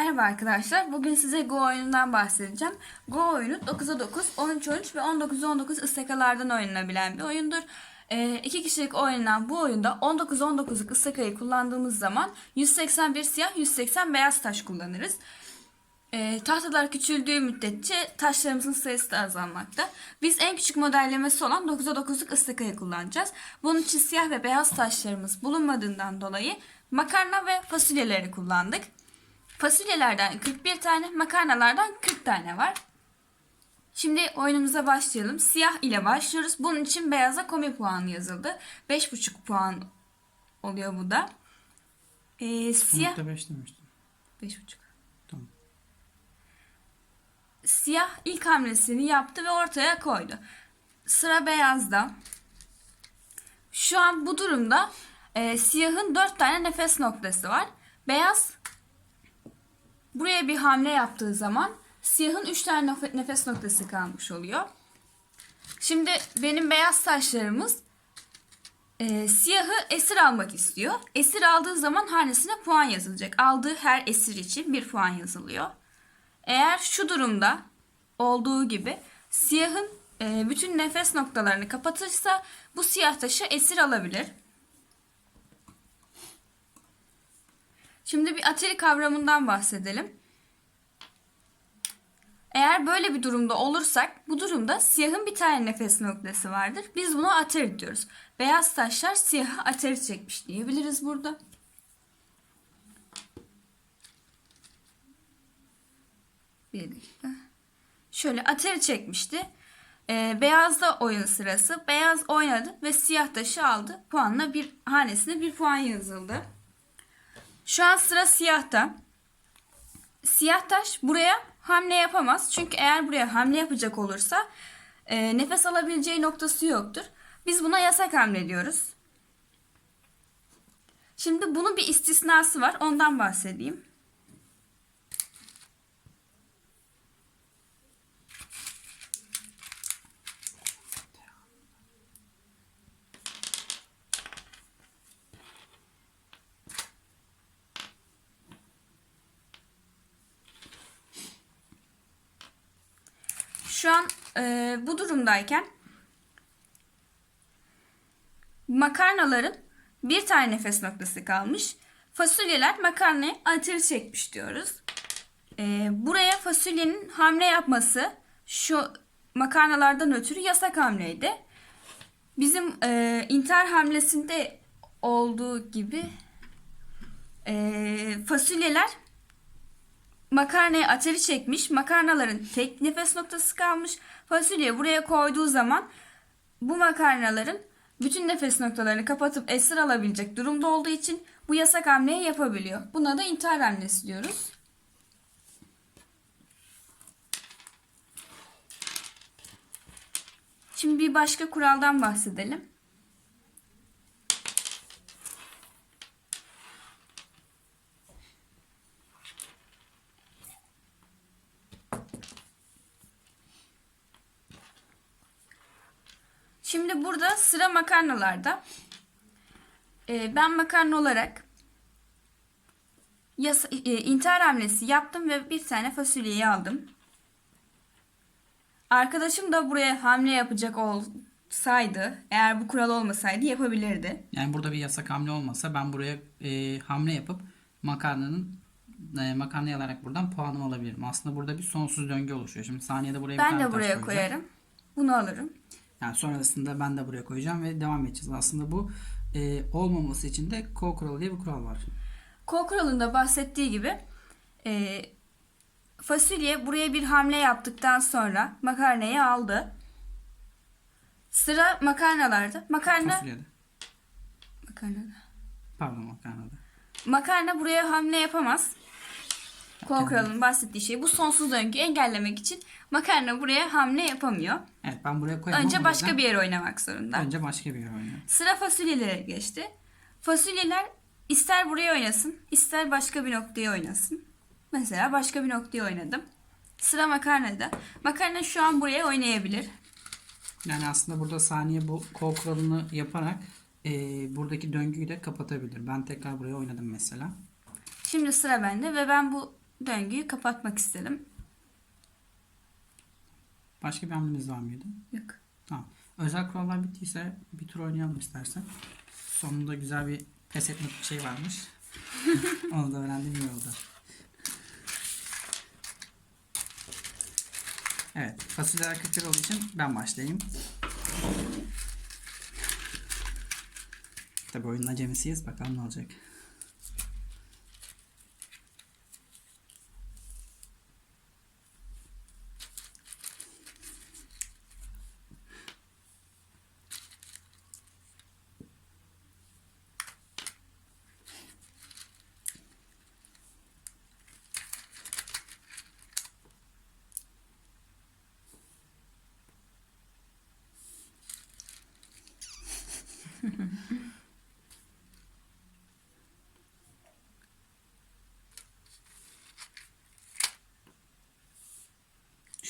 Merhaba arkadaşlar. Bugün size Go oyunundan bahsedeceğim. Go oyunu 9'a 9, 13'a 13 ve 19'a 19 ıstakalardan oynanabilen bir oyundur. Ee, iki kişilik oynanan bu oyunda 19'a 19'luk ıstakayı kullandığımız zaman 181 siyah 180 beyaz taş kullanırız. Ee, tahtalar küçüldüğü müddetçe taşlarımızın sayısı da azalmakta. Biz en küçük modellemesi olan 9'a 9'luk ıstakayı kullanacağız. Bunun için siyah ve beyaz taşlarımız bulunmadığından dolayı makarna ve fasulyeleri kullandık. Fasulyelerden 41 tane, makarnalardan 40 tane var. Şimdi oyunumuza başlayalım. Siyah ile başlıyoruz. Bunun için beyaza komi puanı yazıldı. 5,5 puan oluyor bu da. Ee, siyah... Nokta 5 demiştim. 5,5. Tamam. Siyah ilk hamlesini yaptı ve ortaya koydu. Sıra beyazda. Şu an bu durumda e, siyahın 4 tane nefes noktası var. Beyaz buraya bir hamle yaptığı zaman siyahın 3 tane nef- nefes noktası kalmış oluyor. Şimdi benim beyaz taşlarımız e, siyahı esir almak istiyor. Esir aldığı zaman hanesine puan yazılacak. Aldığı her esir için bir puan yazılıyor. Eğer şu durumda olduğu gibi siyahın e, bütün nefes noktalarını kapatırsa bu siyah taşı esir alabilir. Şimdi bir atari kavramından bahsedelim. Eğer böyle bir durumda olursak bu durumda siyahın bir tane nefes noktası vardır. Biz buna atari diyoruz. Beyaz taşlar siyahı atari çekmiş diyebiliriz burada. Bir. Şöyle atari çekmişti. Ee, beyazda oyun sırası. Beyaz oynadı ve siyah taşı aldı. Puanla bir hanesine bir puan yazıldı. Şu an sıra siyahta. Siyah taş buraya hamle yapamaz. Çünkü eğer buraya hamle yapacak olursa e, nefes alabileceği noktası yoktur. Biz buna yasak hamle diyoruz. Şimdi bunun bir istisnası var. Ondan bahsedeyim. Şu an e, bu durumdayken makarnaların bir tane nefes noktası kalmış. Fasulyeler makarnayı ateri çekmiş diyoruz. E, buraya fasulyenin hamle yapması şu makarnalardan ötürü yasak hamleydi. Bizim e, intihar hamlesinde olduğu gibi e, fasulyeler makarnayı ateri çekmiş. Makarnaların tek nefes noktası kalmış. Fasulye buraya koyduğu zaman bu makarnaların bütün nefes noktalarını kapatıp esir alabilecek durumda olduğu için bu yasak hamleyi yapabiliyor. Buna da intihar hamlesi diyoruz. Şimdi bir başka kuraldan bahsedelim. Şimdi burada sıra makarnalarda. Ee, ben makarna olarak yasa, e, intihar hamlesi yaptım ve bir tane fasulyeyi aldım. Arkadaşım da buraya hamle yapacak olsaydı, eğer bu kural olmasaydı yapabilirdi. Yani burada bir yasak hamle olmasa ben buraya e, hamle yapıp makarnanın e, makarnayı alarak buradan puanımı alabilirim. Aslında burada bir sonsuz döngü oluşuyor. Şimdi saniyede buraya bir Ben tane de buraya koyacağım. koyarım. Bunu alırım. Yani sonrasında ben de buraya koyacağım ve devam edeceğiz. Aslında bu e, olmaması için de ko kuralı diye bir kural var. Kol kuralında bahsettiği gibi e, fasulye buraya bir hamle yaptıktan sonra makarnayı aldı. Sıra makarnalarda. Makarna Fasulyede. makarnada. Pardon makarnada. Makarna buraya hamle yapamaz. Kendi- kuralının bahsettiği şey bu sonsuz döngüyü engellemek için makarna buraya hamle yapamıyor. Evet ben buraya koyamam. Önce başka yüzden bir yere oynamak zorunda. Önce başka bir yer oynuyorum. Sıra fasulyelere geçti. Fasulyeler ister buraya oynasın, ister başka bir noktaya oynasın. Mesela başka bir noktaya oynadım. Sıra makarnada. Makarna şu an buraya oynayabilir. Yani aslında burada saniye bu kol kuralını yaparak e, buradaki döngüyü de kapatabilir. Ben tekrar buraya oynadım mesela. Şimdi sıra bende ve ben bu döngüyü kapatmak istedim. Başka bir hamlemiz var mıydı? Yok. Tamam. Özel kurallar bittiyse bir tur oynayalım istersen. Sonunda güzel bir pes etmek bir şey varmış. Onu da öğrendim iyi oldu. Evet. Fasulyeler 40 lira olduğu için ben başlayayım. Tabi oyunun acemisiyiz. Bakalım ne olacak.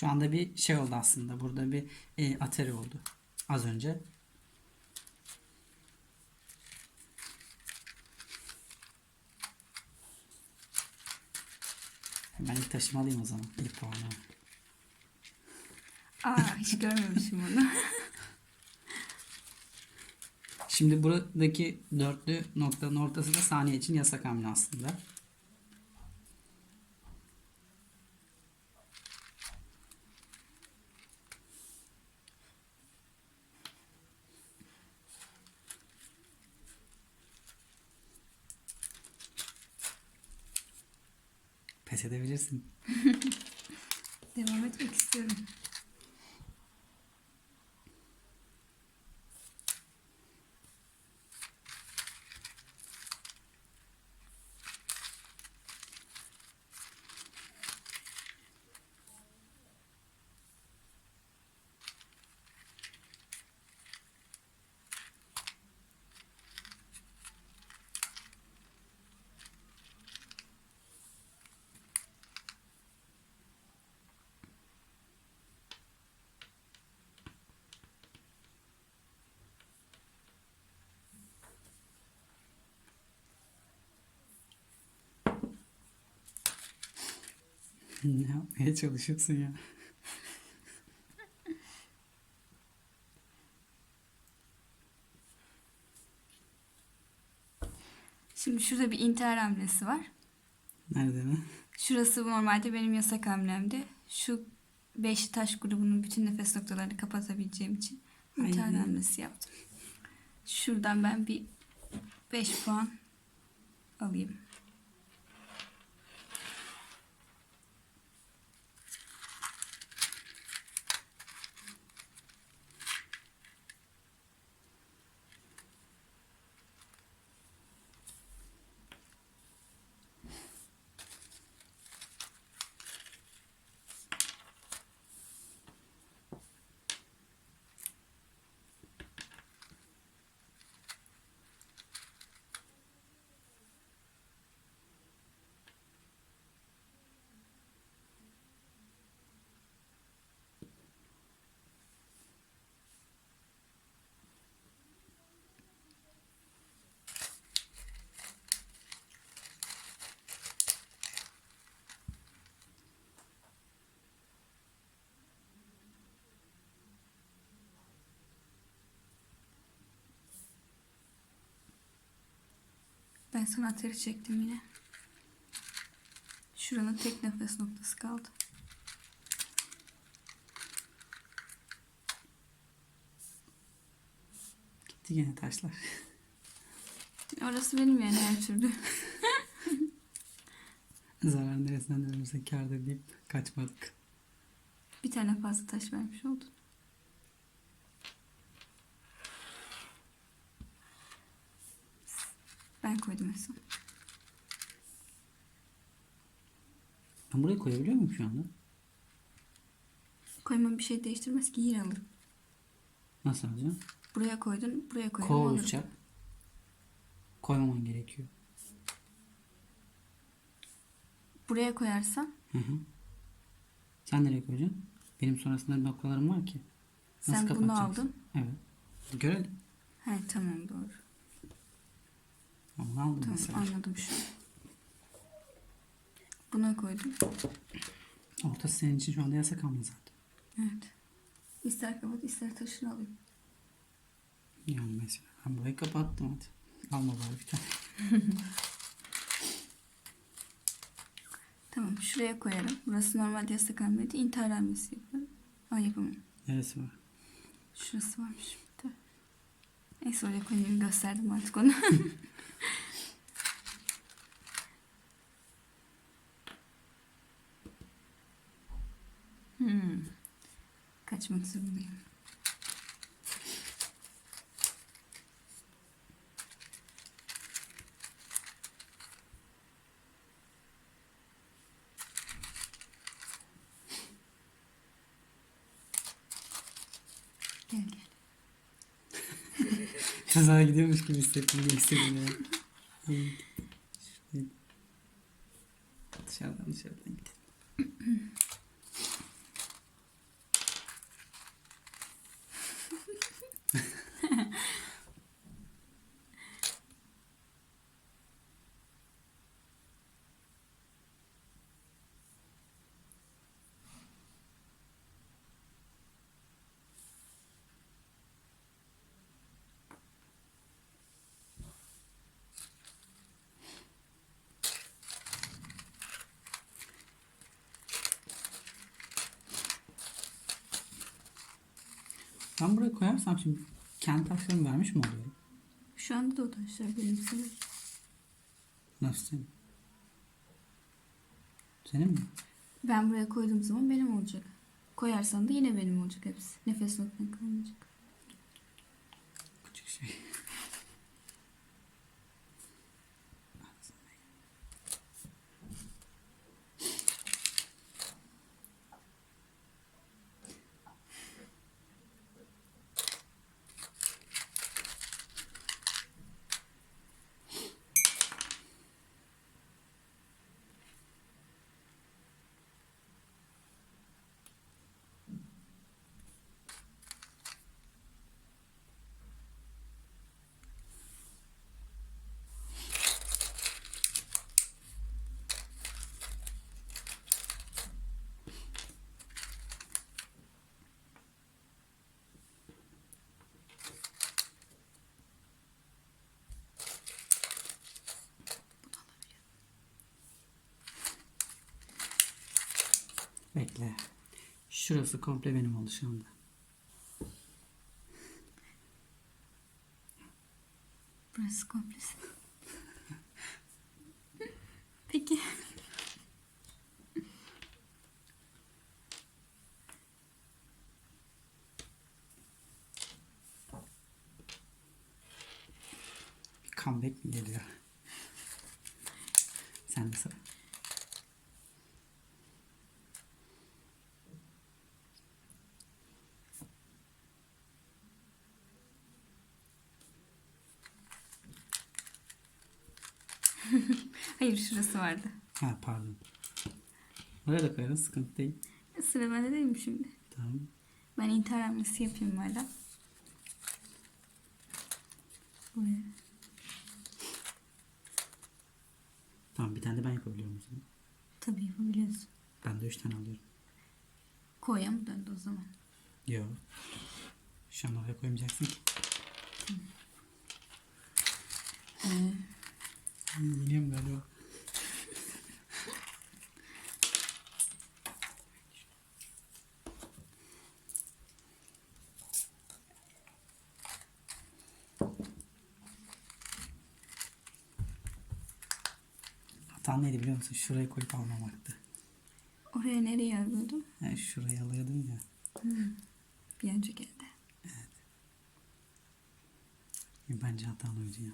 Şu anda bir şey oldu aslında. Burada bir e, atari oldu. Az önce. Ben ilk taşımı alayım o zaman. İlk puanı. Aa hiç görmemişim bunu. Şimdi buradaki dörtlü noktanın ortası da saniye için yasak hamle aslında. Edebilirsin. Devam etmek istiyorum. Ne yapmaya çalışıyorsun ya? Şimdi şurada bir intihar hamlesi var. Nerede mi? Şurası normalde benim yasak hamlemdi. Şu beş taş grubunun bütün nefes noktalarını kapatabileceğim için intihar Ay. hamlesi yaptım. Şuradan ben bir 5 puan alayım. Ben sana ateri çektim yine. Şuranın tek nefes noktası kaldı. Gitti yine taşlar. Orası benim yani her türlü. Zarar neresinden dönülürse kârdır deyip kaçmadık. Bir tane fazla taş vermiş oldun. Ben koydum en son. Ben buraya koyabiliyor muyum şu anda? Koymam bir şey değiştirmez ki yine alırım. Nasıl alacağım? Buraya koydun, buraya koydun. Kova alırım. olacak. Koymaman gerekiyor. Buraya koyarsan Hı hı. Sen nereye koyacaksın? Benim sonrasında noktalarım var ki. Nasıl sen bunu kapatacaksın? aldın. Evet. Görelim. He tamam doğru. Onu aldım Tamam mesela. anladım şu an. Buna koydum. Ortası senin için şu anda yasak ama zaten. Evet. İster kapat ister taşını alayım. Yani mesela ben burayı kapattım hadi. Alma bari bir tane. Tamam şuraya koyarım. Burası normalde yasak hamleydi. İntihar hamlesi yaparım. Ay yapamam. Neresi var? Şurası varmış. Neyse oraya koyayım gösterdim artık onu. hmm. Kaçmak zorundayım. Gel gel. Kaza gidiyormuş gibi hissettim. Geçtim ya. Dışarıdan dışarıdan gidelim. Ben buraya koyarsam şimdi kendi taşlarımı vermiş mi oluyorum? Şu anda da o taşlar benim sana. Nasıl senin? Senin mi? Ben buraya koyduğum zaman benim olacak. Koyarsan da yine benim olacak hepsi. Nefes noktan kalmayacak. Küçük şey. Bekle. Şurası komple benim oldu şu anda. Burası komplesi. Peki. Bir comeback mi geliyor? Sen de sıra. Hayır şurası vardı. Ha pardon. Oraya da koyarız sıkıntı değil. Sıra bende değil mi şimdi? Tamam. Ben intihar hamlesi yapayım hala. Buraya. Tamam bir tane de ben yapabiliyorum o zaman. Tabii yapabiliyorsun. Ben de üç tane alıyorum. Koya mı döndü o zaman? Yok. Şu an oraya koymayacaksın ki. Ee, Yeniyorum galiba. Hatam neydi biliyor musun? Şuraya koyup almamaktı. oraya nereye alıyordum? Yani şuraya alıyordun ya. Bir önceki elde. Bence hatalı oydu yani.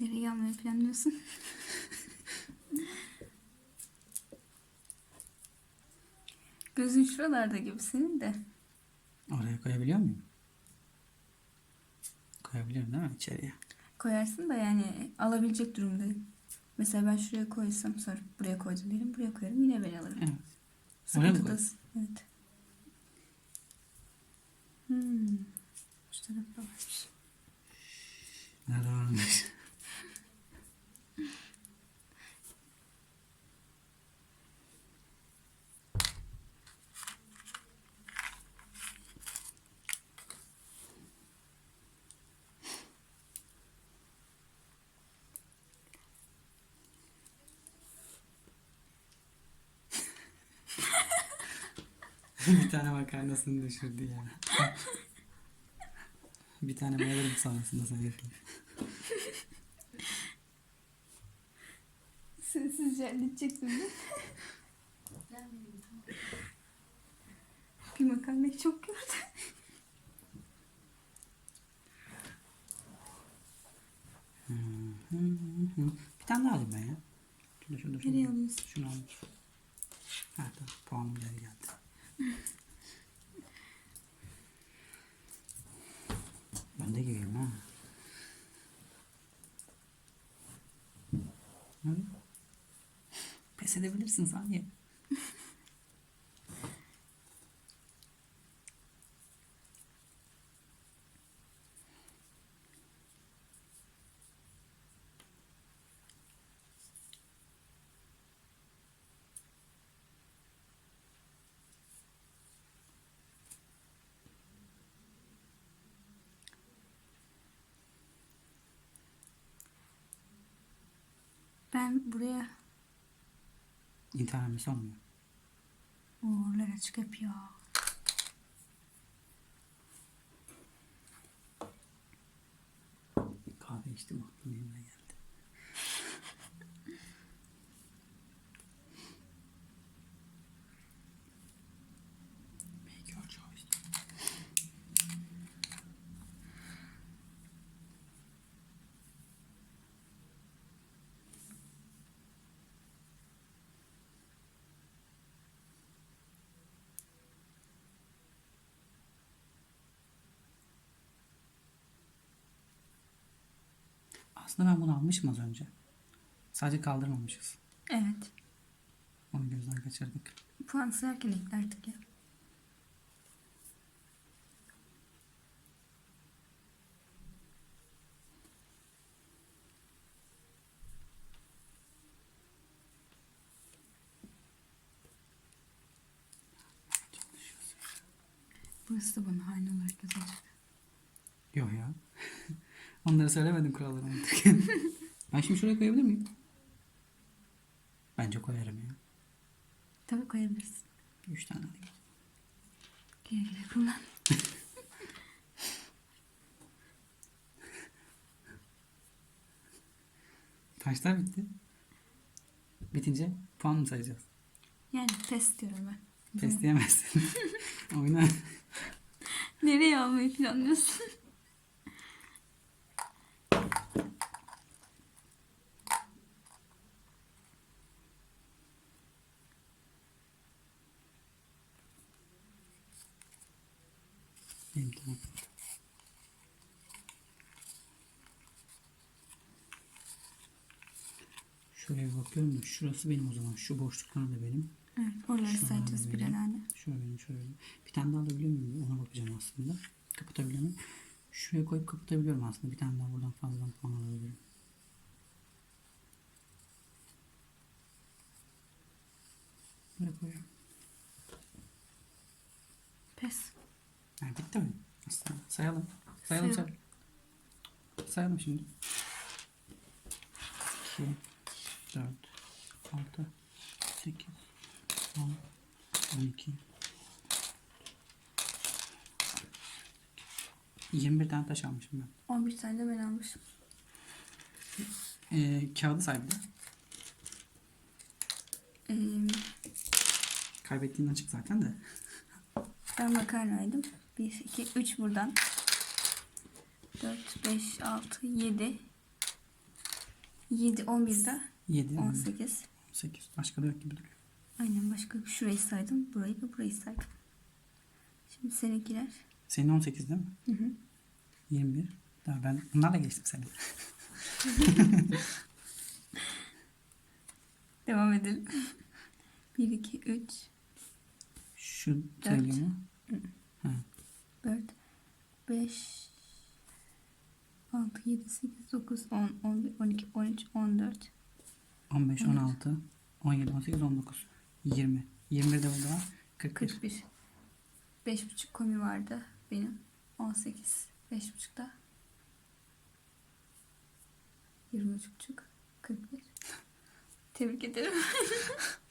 Nereye almayı planlıyorsun? Gözün şuralarda gibi senin de. Oraya koyabiliyor muyum? Koyabiliyorum değil mi içeriye? Koyarsın da yani alabilecek durumdayım. Mesela ben şuraya koysam sonra buraya koydum diyelim. Buraya koyarım yine ben alırım. Evet. Sıkıntıdasın. Evet. Hmm. Şu tarafta varmış. Nerede varmış? bir tane makarnasını düşürdü ya. bir tane mayalım sonrasında sayıyorsun. Sessizce halledeceksin değil mi? Bir makarnayı çok gördüm. Bir tane daha alayım ben ya. Şurada şurada şurada. Nereye alıyorsun? Şunu alayım. Ha tamam puanım geri geldi. Ben de gireyim ha. Pes edebilirsin saniye. Ben buraya İnternet olmuyor. uğurlar açık hep ya. Kahve içtim aklıma yemeğe geldi. Aslında ben bunu almışım az önce. Sadece kaldırmamışız. Evet. Onu gözden kaçırdık. Puan sayarken eklerdik ya. Burası da bana aynı olarak yazacak. Onları söylemedim kurallarını unuttuk. ben şimdi şuraya koyabilir miyim? Bence koyarım ya. Tabii koyabilirsin. Üç tane alayım. Güle güle kullan. Taşlar bitti. Bitince puan mı sayacağız? Yani test diyorum ben. Pes diyemezsin. Oyna. Nereye almayı planlıyorsun? Benim tamam. Şuraya bakıyorum da şurası benim o zaman. Şu boşluklar da benim. Evet, oraları Şuralar sayacağız da birer benim. tane. Şöyle benim şöyle. benim. Bir tane daha alabiliyor muyum? Ona bakacağım aslında. Kapatabiliyor muyum? Şuraya koyup kapatabiliyorum aslında. Bir tane daha buradan fazladan puan alabilirim. Buraya koyuyorum. Pes. Yani bitti mi? Aslında sayalım. Sayalım Sayalım. sayalım. Sayalım şimdi. 2 4 6 8 10 12 21 tane taş almışım ben. 11 tane de ben almışım. Ee, kağıdı say bir de. Ee, Kaybettiğin açık zaten de. ben makarnaydım. 1, 2, 3 buradan. 4, 5, 6, 7. 7, 11 de 7, 18. 18. Başka da yok gibi duruyor. Aynen başka şurayı saydım. Burayı da burayı saydım. Şimdi seninkiler. Senin 18 değil mi? Hı hı. 21. Daha ben bunlarla geçtim seni. Devam edelim. 1, 2, 3, Şu sayılıyor mu? Ha. 4, 5, 6, 7, 8, 9, 10, 11, 12, 13, 14. 15, 16, 17, 18, 19, 20. 21 de burada var. 41. 41. 5,5 komi vardı benim. 18. 5,5'da. 23,5. 41. Tebrik ederim.